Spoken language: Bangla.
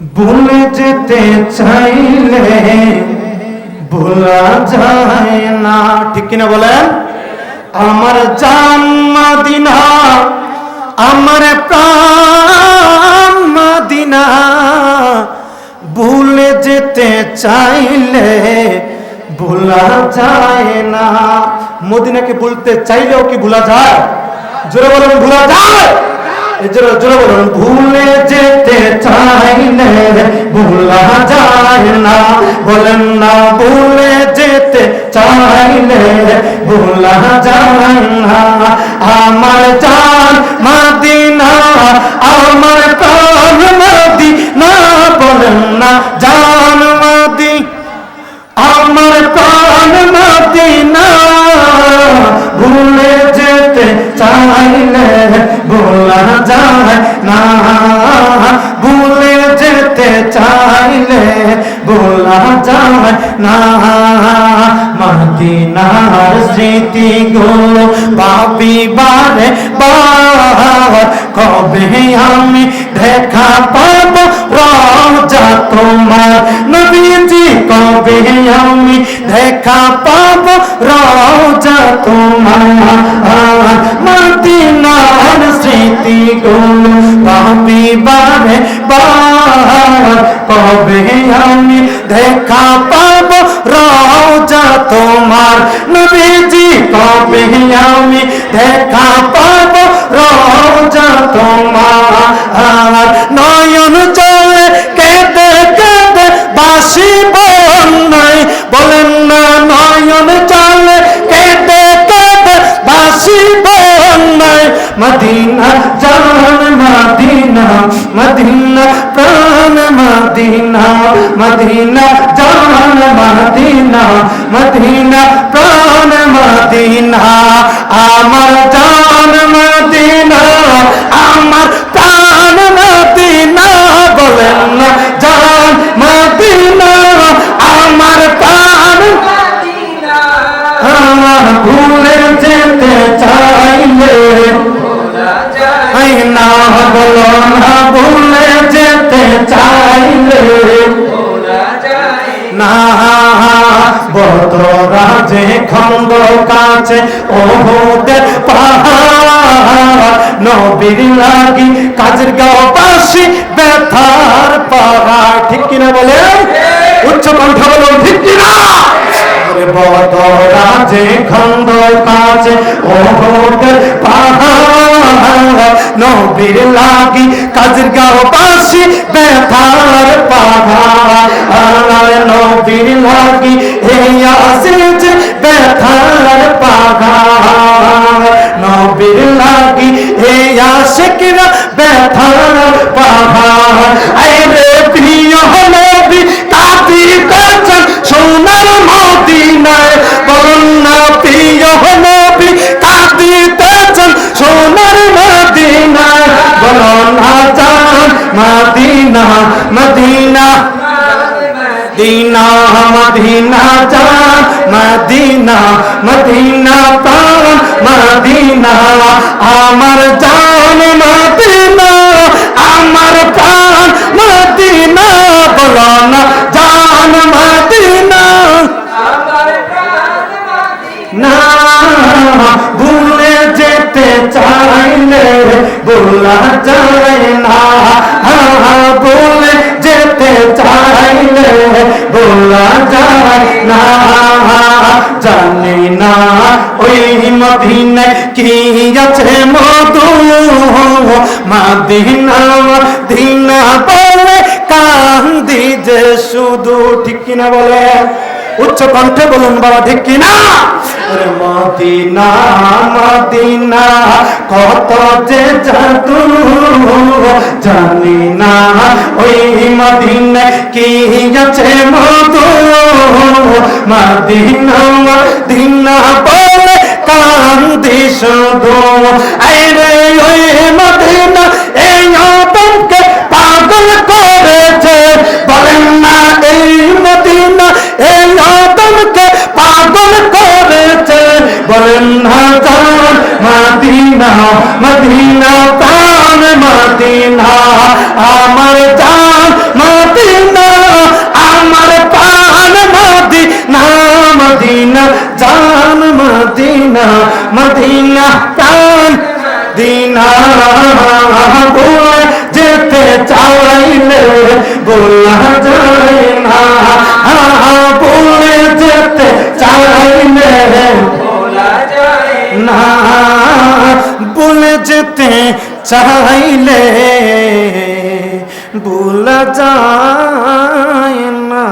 ভুলে যেতে চাইলে ভোলা যায় না। ঠিক কিনা বলেন আমার জান মাদিনা, আমার প্রাণ মাদিনা। ভুলে যেতে চাইলে ভোলা যায় না। মদিনাকে বলতে চাইলেও কি ভোলা যায়? জোরে বলেন, ভোলা যায়। ভুলে যেতে চাই না ভুলা যায় না। বলেন, না, ভুলে যেতে চাই না ভুলা যায় না। আমার জান ভোলা যায় না মদিনার স্মৃতি গুলো বাপি বারে বার কবে আমি দেখা পাবো রাজা তোমার নবীজি কবে আমি দেখা পাবো রাজা তোমার মদিনার স্মৃতি গুলো বাপি বারে বার কবে আমি দেখা পাবো রাজা তোমার নবীজি কবে আমি দেখা মদিনা, জান মদিনা মদিনা, প্রাণ মদিনা মদিনা, জান মদিনা মদিনা, প্রাণ মদিনা, আমার জান মদিনা, আমার না বলো না ভুলে যেতে চাইলে না বদরা যে খন্দ কাছে ওদের পাহাড় নবীর লাগি কাজের গাও পাশি ব্যথার পাহাড় ঠিক কিনা বলে উচ্চ কণ্ঠ বলো ঠিক কিনা বদরা যে খন্দ কাছে ওদের পাহাড় নবীর লাগি কাজের গাও পাশি ব্যথার পাহাড় নবীর লাগি হে আসে ব্যথার পাহাড় মদিনা জান মদিনা মদিনা প্রাণ মদিনা আমার জান মদিনা আমার প্রাণ মদিনা বলো না জান মদিনা না ভুলে যেতে চাইলে ভোলা মদিনায় কি আছে মধু? মাদিনা দিনা বলে কান্দি যে শুধু, ঠিক কিনা বলে? উচ্চ কণ্ঠে বলুন বাবা, ঠিক কিনা মদিনা মদিনা, কত যে জাদু, জানি না ওই মদিনা কি আছে মধু? মদিনা মদিনা শুধু আরে ওই মদিনা এই অপনকে পাগল করেছে বলেন না এই মদিনা এই আদমকে পাগল করেছে বলেন না জান মদিনা মদিনা প্রাণ মদিনা আমার যেতে চাইলে বলা যায় না বলে যেতে চাইলে না বলে যেতে চাইলে ভুলা যায় না